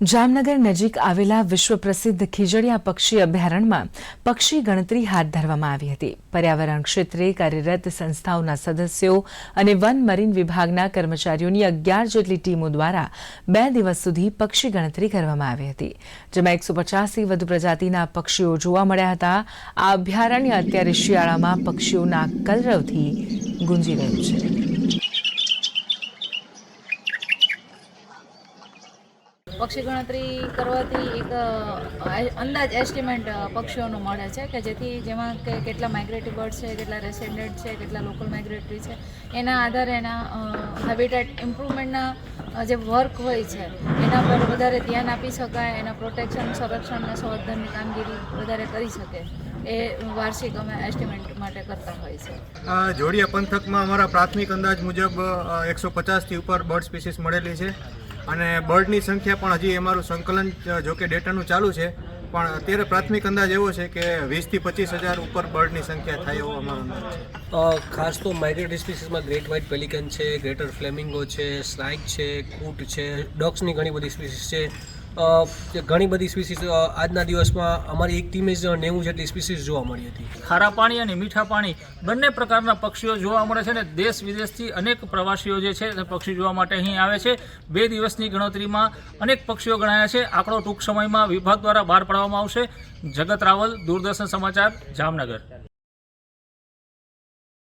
જામનગર નજીક આવેલા વિશ્વ પ્રસિદ્ધ ખીજડીયા પક્ષી અભયારણ્યમાં પક્ષી ગણતરી હાથ ધરવામાં આવી હતી. પર્યાવરણ ક્ષેત્રે કાર્યરત સંસ્થાઓના સદસ્યો અને વન મરીન વિભાગના કર્મચારીઓની અગિયાર જેટલી ટીમો દ્વારા બે દિવસ સુધી પક્ષી ગણતરી કરવામાં આવી હતી. જેમાં એકસો પચાસથી વધુ પ્રજાતિના પક્ષીઓ જોવા મળ્યા હતા. આ અભયારણ્ય અત્યારે શિયાળામાં પક્ષીઓના કલરવથી ગુંજી રહ્યું છે. પક્ષી ગણતરી કરવાથી એક અંદાજ એસ્ટિમેટ પક્ષીઓનો મળે છે કે જેથી જેમાં કે કેટલા માઇગ્રેટરી બર્ડ છે, કેટલા રેસિડેન્ટ છે, કેટલા લોકલ માઇગ્રેટરી છે, એના આધારે એના હેબિટેટ ઇમ્પ્રુવમેન્ટના જે વર્ક હોય છે, એના પર વધારે ધ્યાન આપી શકાય, એના પ્રોટેક્શન સંરક્ષણ અને સંવર્ધનની કામગીરી વધારે કરી શકે, એ વાર્ષિક અમે એસ્ટિમેટ માટે કરતા હોય છે. જોડિયા પંથકમાં અમારા પ્રાથમિક અંદાજ મુજબ એકસો પચાસથી ઉપર બર્ડ સ્પીસીસ મળેલી છે. અને બર્ડની સંખ્યા પણ હજી અમારું સંકલન જો કે ડેટાનું ચાલુ છે, પણ અત્યારે પ્રાથમિક અંદાજ એવો છે કે વીસથી પચીસ હજાર ઉપર બર્ડની સંખ્યા થાય એવો અમારો અંદાજ છે. ખાસ તો માઇગ્રેટરી સ્પીસીસમાં ગ્રેટ વ્હાઇટ પેલિકન છે, ગ્રેટર ફ્લેમિંગો છે સ્નાઇક છે, કૂટ છે, ડોગ્સની ઘણી બધી સ્પીસીસ છે. ઘણી બધી સ્પીસીસ આજના દિવસમાં અમારી એક ટીમે જ નેવું જેટલી સ્પીસીસ જોવા મળી હતી. ખારા પાણી અને મીઠા પાણી બંને પ્રકારના પક્ષીઓ જોવા મળે છે અને દેશ વિદેશથી અનેક પ્રવાસીઓ જે છે પક્ષી જોવા માટે અહીં આવે છે. બે દિવસની ગણતરીમાં અનેક પક્ષીઓ ગણાયા છે. આંકડો ટૂંક સમયમાં વિભાગ દ્વારા બહાર પાડવામાં આવશે. જગત રાવલ, દૂરદર્શન સમાચાર, જામનગર.